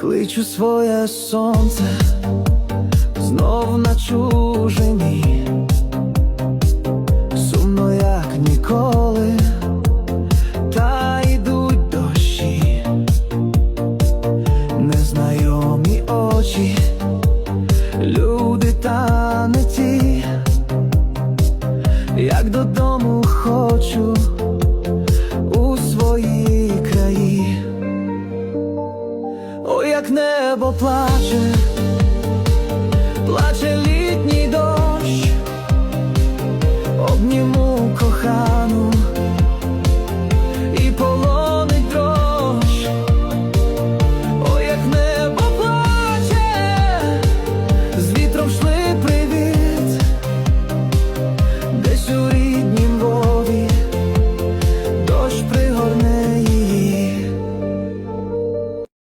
Кличу своє сонце знов на чужині, сумно як ніколи, та йдуть дощі, незнайомі очі, люди та не ті, як додому як небо плаче,